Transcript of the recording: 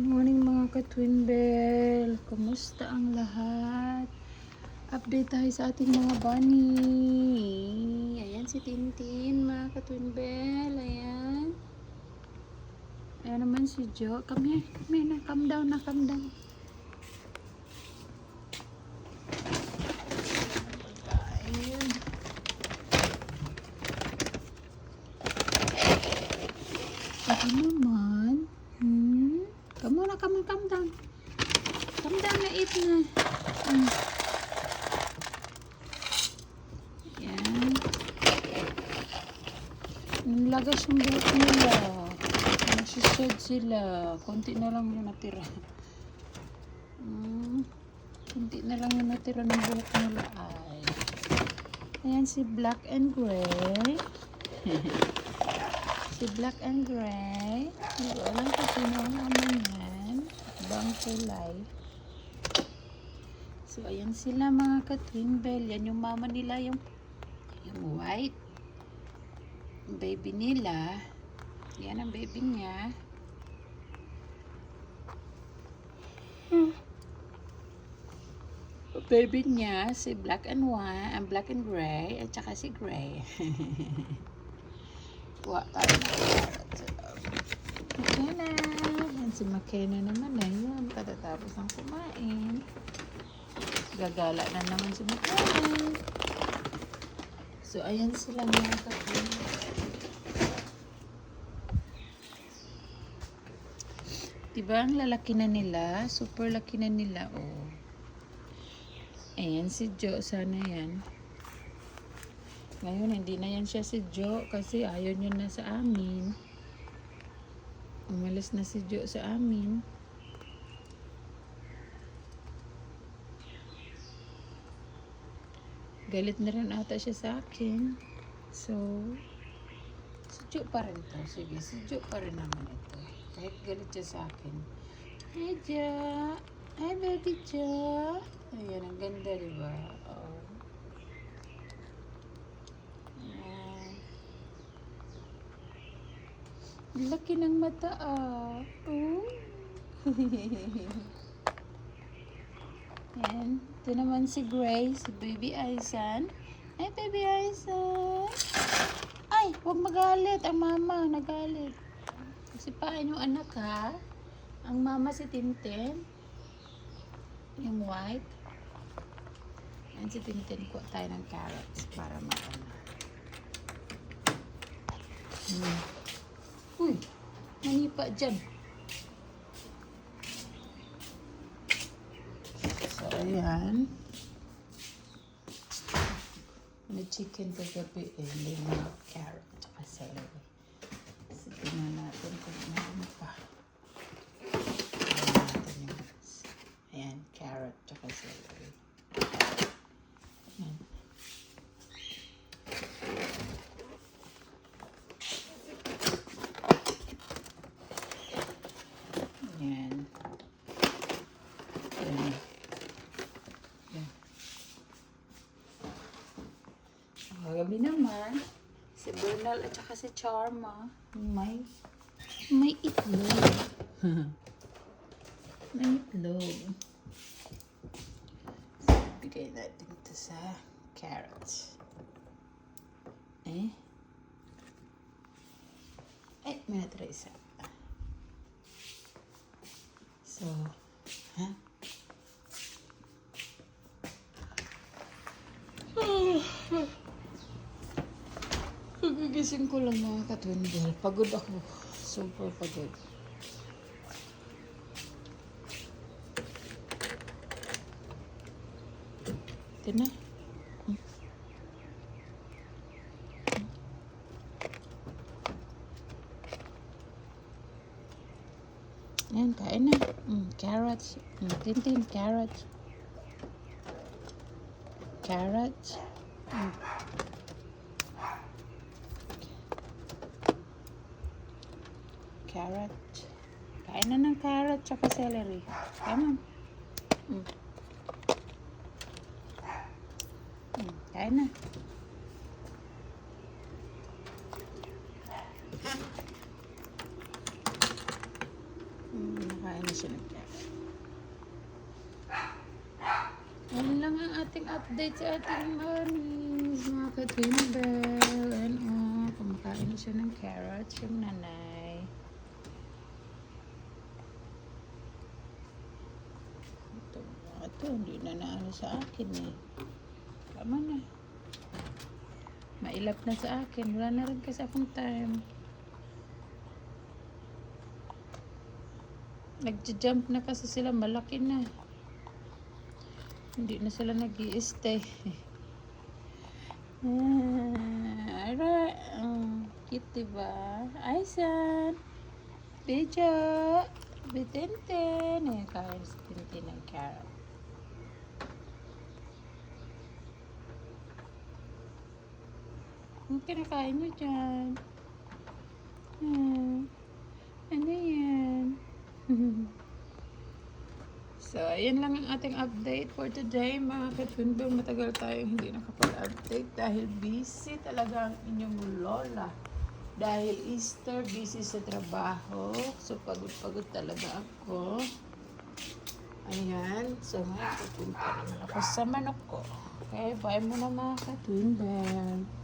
Good morning mga ka-twin bell. Kumusta ang lahat? Update tayo sa ating mga bunny. Ayan si Tintin mga ka-twin bell. Ayan. Ayan naman si Jo. Come here. Come here na. Calm down na. Calm down. Ayan. Ako naman. Hmm? Come on na, come on, calm down. Calm down na, eat na. Hmm. Yan. Nilagas yung buhok nila. Nagsished sila. Konti na lang yung natira. Hmm. Konti na lang yung natira ng buhok nila. Ay. Ayan si Black and Gray. Si Black and Gray. Hindi ko alam kung sino ang ama niyan. Ibang kulay. So, ayan sila mga ka-twin bell. Yan yung mama nila, yung, yung white. Baby nila. Yan ang baby niya. Hmm. Baby niya, si black and white, ang black and gray, at saka si gray. Kuha tayo carrot. McKenna. Yan si McKenna naman na yun. Katatapos ng kumain. Gagala na naman si McKenna. So, ayan sila mga kapatid. Diba ang lalaki na nila? Super laki na nila, oh. Ayan si Jo. Sana yan. Ngayon, hindi na yan siya si Jo kasi ayaw niya na sa amin. Umalis na si Jo sa amin. Galit na rin ata siya sa akin. So, Jo pa rin to. Sige, si Jo pa rin naman ito. Kahit galit siya sa akin. Hi, Jo. Hi, baby Jo. Ayan, ang ganda, di ba? Oh. Ayan. Ang Laki ng mata ah. Oh. Ayan. Ito naman si Gray, si Baby Aisan. Ay, Baby Aisan. Ay, huwag magalit. Ang mama, nagalit. Kasi paano yung anak ha? Ang mama si Tintin. Yung white. Ayan si Tintin. Kuha tayo ng carrots para maano. Hmm. Uy, manipa dyan. Ayan. May chicken kagabi eh. Lima, carrot, tsaka celery. Kagabi naman, si Bernal at saka si Charma, may, may itlog. may itlog. So, bigay natin ito sa carrots. Eh? Eh, may natira isa. So, ha? Kagigising ko lang mga katwindel. Pagod ako. Super pagod. Ito na. Ayan, kain na. Mm, carrots. Mm, tintin, carrots. Carrots. Mm. Carrot. Kain na ng carrot tsaka celery. On. Mm. Mm, kain na. Mm, Kumakain na siya carrot. Yan lang ang ating update sa ating manis, mga ka-twinbell. And oh, kumakain siya ng carrots, yung nanay. Ito, ito, hindi na naano sa akin eh. Tama na. Mailap na sa akin. Wala na rin kasi akong time. Nag-jump na kasi sila. Malaki na. Hindi na sila nag stay Ah, Alright. Um, cute diba? Aisan. Bejo. Bitenten. Ayan, kain si Tintin ng carrot. Ang kinakain mo dyan? Hmm. Ano yan? so, ayan lang ang ating update for today, mga katundong. Matagal tayong hindi nakapag-update dahil busy talaga ang inyong lola. Dahil Easter, busy sa trabaho. So, pagod-pagod talaga ako. Ayan. So, ngayon pupunta naman ako sa manok ko. Okay, bye muna mga katundong.